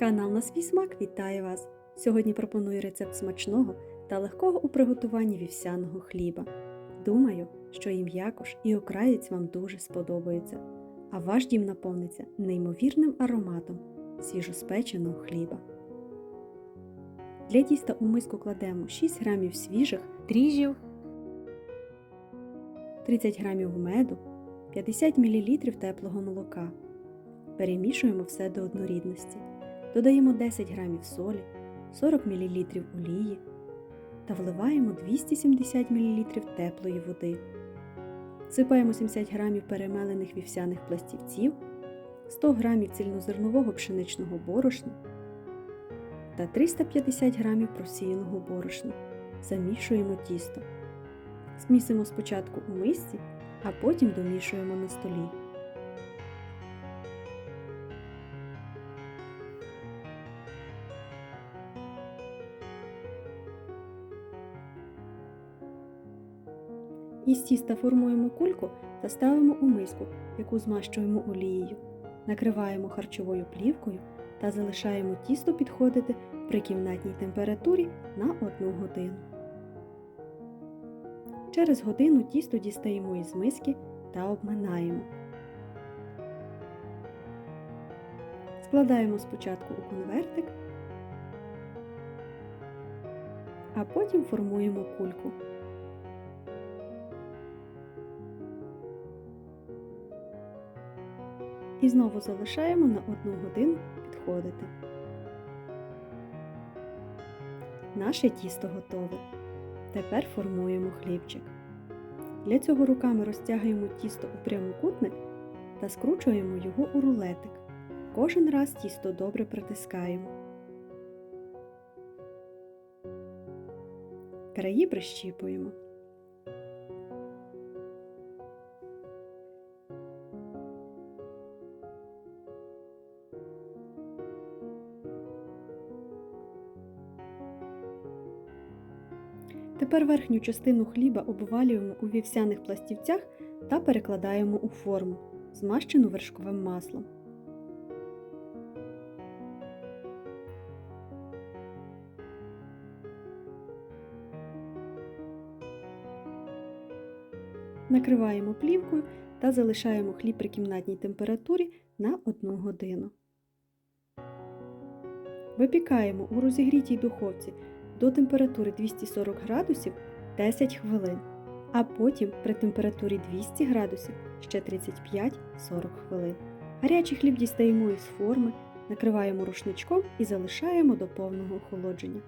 Канал на свій смак вітає вас! Сьогодні пропоную рецепт смачного та легкого у приготуванні вівсяного хліба. Думаю, що і м'якош, і окраєць вам дуже сподобаються, а ваш дім наповниться неймовірним ароматом свіжоспеченого хліба. Для тіста у миску кладемо 6 грамів свіжих дріжджів, 30 грамів меду, 50 мл теплого молока. Перемішуємо все до однорідності. Додаємо 10 грамів солі, 40 мл олії та вливаємо 270 мл теплої води. Сипаємо 70 грамів перемелених вівсяних пластівців, 100 грамів цільнозернового пшеничного борошна та 350 грамів просіяного борошна. Замішуємо тісто. Змісимо спочатку у мисці, а потім домішуємо на столі. Із тіста формуємо кульку та ставимо у миску, яку змащуємо олією. Накриваємо харчовою плівкою та залишаємо тісто підходити при кімнатній температурі на 1 годину. Через годину тісто дістаємо із миски та обминаємо. Складаємо спочатку у конвертик, а потім формуємо кульку. І знову залишаємо на 1 годину підходити. Наше тісто готове. Тепер формуємо хлібчик. Для цього руками розтягуємо тісто у прямокутник та скручуємо його у рулетик. Кожен раз тісто добре притискаємо. Краї прищіпуємо. Тепер верхню частину хліба обвалюємо у вівсяних пластівцях та перекладаємо у форму, змащену вершковим маслом. Накриваємо плівкою та залишаємо хліб при кімнатній температурі на 1 годину. Випікаємо у розігрітій духовці до температури 240 градусів 10 хвилин, а потім при температурі 200 градусів ще 35-40 хвилин. Гарячий хліб дістаємо із форми, накриваємо рушничком і залишаємо до повного охолодження.